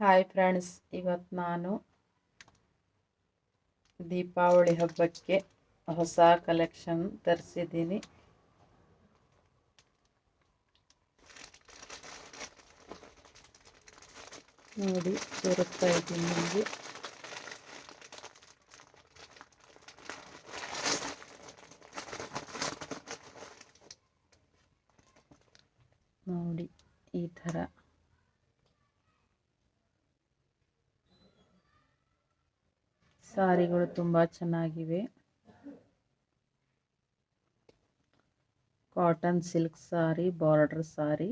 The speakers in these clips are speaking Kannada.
ಹಾಯ್ ಫ್ರೆಂಡ್ಸ್ ಇವತ್ತು ನಾನು ದೀಪಾವಳಿ ಹಬ್ಬಕ್ಕೆ ಹೊಸ ಕಲೆಕ್ಷನ್ ತರಿಸಿದ್ದೀನಿ. ನೋಡಿ, ತೋರಿಸ್ತಾ ಇದ್ದೀನಿ ನಿಮಗೆ. ನೋಡಿ, ಈ ಥರ. ಸಾರಿಗಳು ತುಂಬ ಚೆನ್ನಾಗಿವೆ. Cotton silk sari border sari.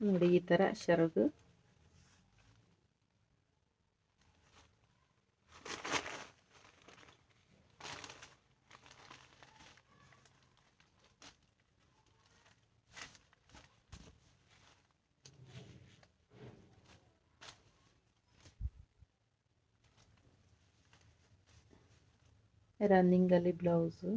ನೋಡಿ ಈ ಥರ ಶರಗು. ರನ್ನಿಂಗಲ್ಲಿ ಬ್ಲೌಸು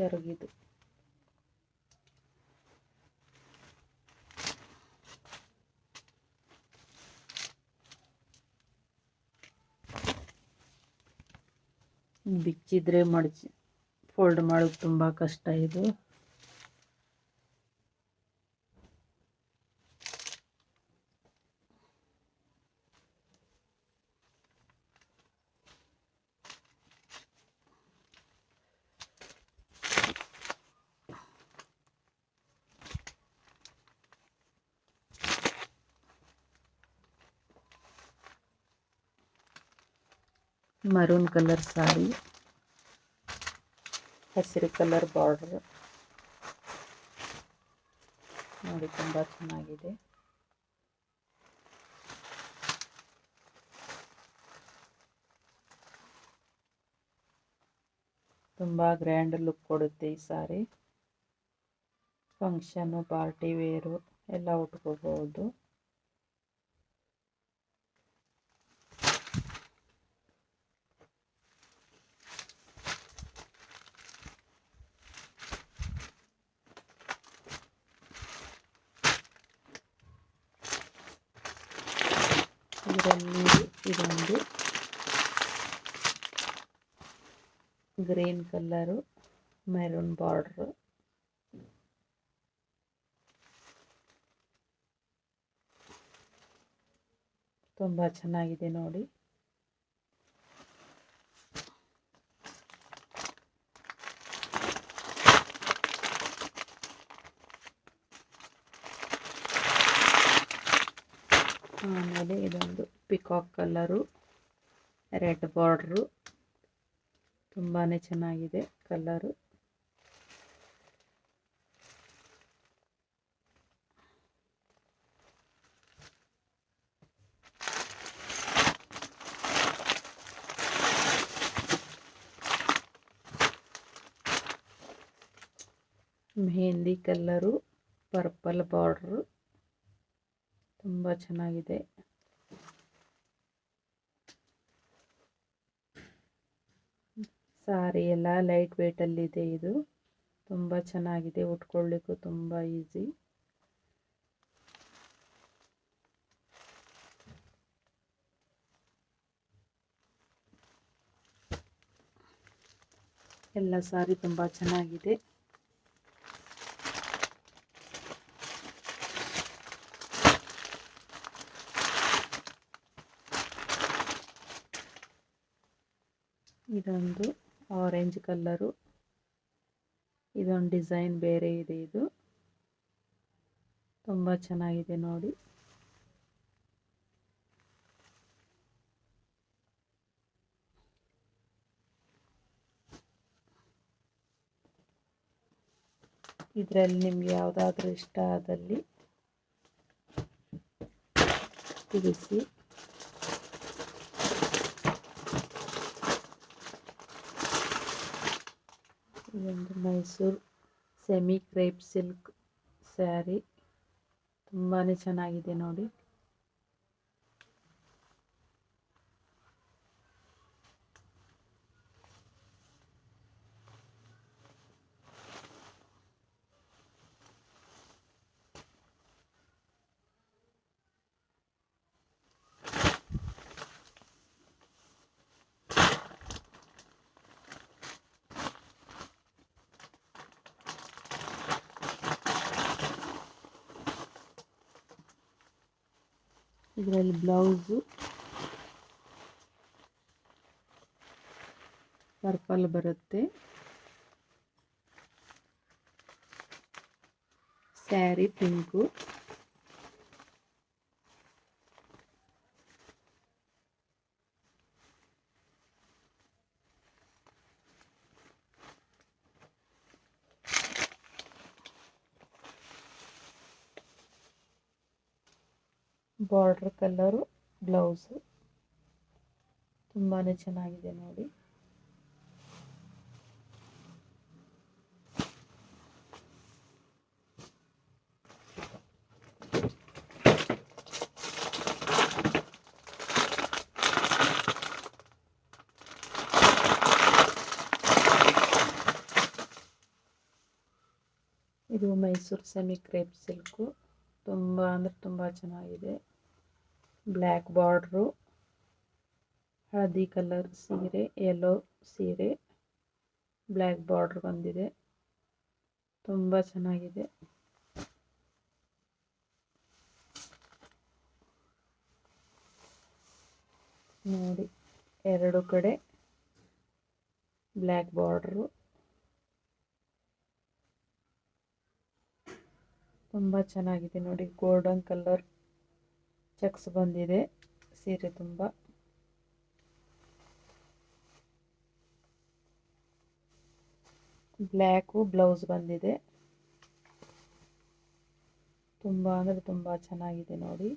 ಶರಗಿದು ಬಿಚ್ಚಿದ್ರೆ ಮಡಚಿ ಫೋಲ್ಡ್ ಮಾಡೋದು ತುಂಬ ಕಷ್ಟ ಇದು. Maroon colour sari. ಹಸಿರು ಕಲರ್ ಬಾರ್ಡರ್. ನೋಡಿ ತುಂಬ ಚೆನ್ನಾಗಿದೆ. ತುಂಬ ಗ್ರ್ಯಾಂಡ್ ಲುಕ್ ಕೊಡುತ್ತೆ ಈ ಸಾರಿ. ಫಂಕ್ಷನು, ಪಾರ್ಟಿ, ವೇರು ಎಲ್ಲ ಉಟ್ಕೋಬಹುದು. ಇದರಲ್ಲಿ ಇದೊಂದು ಗ್ರೀನ್ ಕಲ್ಲರು ಮೆರೂನ್ ಬಾರ್ಡ್ರು ತುಂಬ ಚೆನ್ನಾಗಿದೆ ನೋಡಿ. ಆಮೇಲೆ ಇದೊಂದು ಪಿಕಾಕ್ ಕಲ್ಲರು ರೆಡ್ ಬಾರ್ಡ್ರು ತುಂಬಾ ಚೆನ್ನಾಗಿದೆ colour mehendi colour purple border ತುಂಬ ಚೆನ್ನಾಗಿದೆ. ಸಾರಿ ಎಲ್ಲ ಲೈಟ್ ವೇಟಲ್ಲಿದೆ ಇದು. ತುಂಬ ಚೆನ್ನಾಗಿದೆ, ಉಟ್ಕೊಳ್ಳಿಕ್ಕೂ ತುಂಬ ಈಸಿ. ಎಲ್ಲ ಸಾರಿ ತುಂಬ ಚೆನ್ನಾಗಿದೆ ಇದೊಂದು ಆರೆಂಜ್ ಕಲ್ಲರು ಇದೊಂದು ಡಿಸೈನ್ ಬೇರೆ ಇದೆ ಇದು. ತುಂಬ ಚೆನ್ನಾಗಿದೆ ನೋಡಿ. ಇದರಲ್ಲಿ ನಿಮ್ಗೆ ಯಾವುದಾದ್ರೂ ಇಷ್ಟ ಆದಲ್ಲಿ ತಿಳಿಸಿ. ಇದೊಂದು Mysuru semi crepe silk sari ತುಂಬಾ ಚೆನ್ನಾಗಿದೆ ನೋಡಿ. ಇದರಲ್ಲಿ ಬ್ಲೌಸು ಪರ್ಪಲ್ ಬರುತ್ತೆ sari pink border colour blouse. ತುಂಬಾ ಚೆನ್ನಾಗಿದೆ ನೋಡಿ. ಇದು ಮೈಸೂರು ಸೆಮಿ ಕ್ರೇಪ್ ಸಿಲ್ಕು. ತುಂಬ ಅಂದರೆ ತುಂಬ ಚೆನ್ನಾಗಿದೆ. ಬ್ಲ್ಯಾಕ್ ಬಾರ್ಡ್ರು ಹಳದಿ ಕಲರ್ ಸೀರೆ ಯೆಲ್ಲೋ ಸೀರೆ ಬ್ಲ್ಯಾಕ್ ಬಾರ್ಡ್ರ್ ಬಂದಿದೆ. ತುಂಬ ಚೆನ್ನಾಗಿದೆ. ನೋಡಿ, ಎರಡು ಕಡೆ ಬ್ಲ್ಯಾಕ್ ಬಾರ್ಡ್ರು ತುಂಬ ಚೆನ್ನಾಗಿದೆ ನೋಡಿ, ಗೋಲ್ಡನ್ ಕಲರ್ ಚೆಕ್ಸ್ ಬಂದಿದೆ. ಸೀರೆ ತುಂಬ. ಬ್ಲ್ಯಾಕು ಬ್ಲೌಸ್ ಬಂದಿದೆ. ತುಂಬ ಅಂದರೆ ತುಂಬ ಚೆನ್ನಾಗಿದೆ ನೋಡಿ.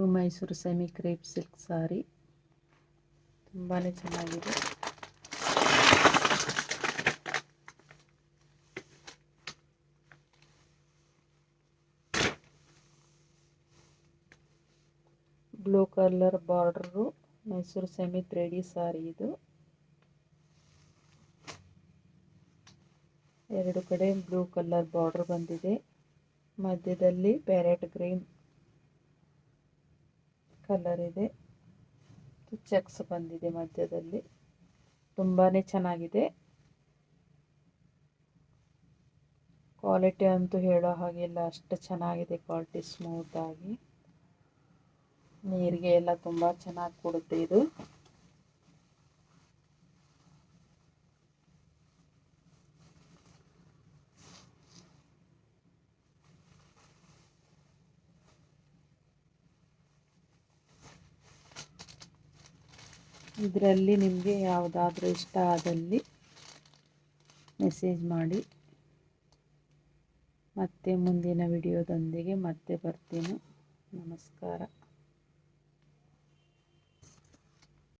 ಇದು Mysuru semi crepe silk sari. ತುಂಬಾ ಚೆನ್ನಾಗಿದೆ. Blue colour border, Mysuru semi three D sari ಇದು. ಎರಡು ಕಡೆ ಬ್ಲೂ ಕಲರ್ ಬಾರ್ಡರ್ ಬಂದಿದೆ. ಮಧ್ಯದಲ್ಲಿ ಪ್ಯಾರೆಟ್ ಗ್ರೀನ್ ಕಲರ್ ಇದೆ. ಚೆಕ್ಸ್ ಬಂದಿದೆ ಮಧ್ಯದಲ್ಲಿ. ತುಂಬಾ ಚೆನ್ನಾಗಿದೆ. ಕ್ವಾಲಿಟಿ ಅಂತೂ ಹೇಳೋ ಹಾಗಿಲ್ಲ ಅಷ್ಟು ಚೆನ್ನಾಗಿದೆ ಕ್ವಾಲಿಟಿ ಸ್ಮೂತಾಗಿ ನೀರಿಗೆ ಎಲ್ಲ ತುಂಬ ಚೆನ್ನಾಗಿ ಕೊಡುತ್ತೆ ಇದು. ಇದರಲ್ಲಿ ನಿಮಗೆ ಯಾವುದಾದ್ರೂ ಇಷ್ಟ ಆದಲ್ಲಿ ಮೆಸೇಜ್ ಮಾಡಿ. ಮತ್ತೆ ಮುಂದಿನ ವಿಡಿಯೋದೊಂದಿಗೆ ಮತ್ತೆ ಬರ್ತೀನಿ. ನಮಸ್ಕಾರ.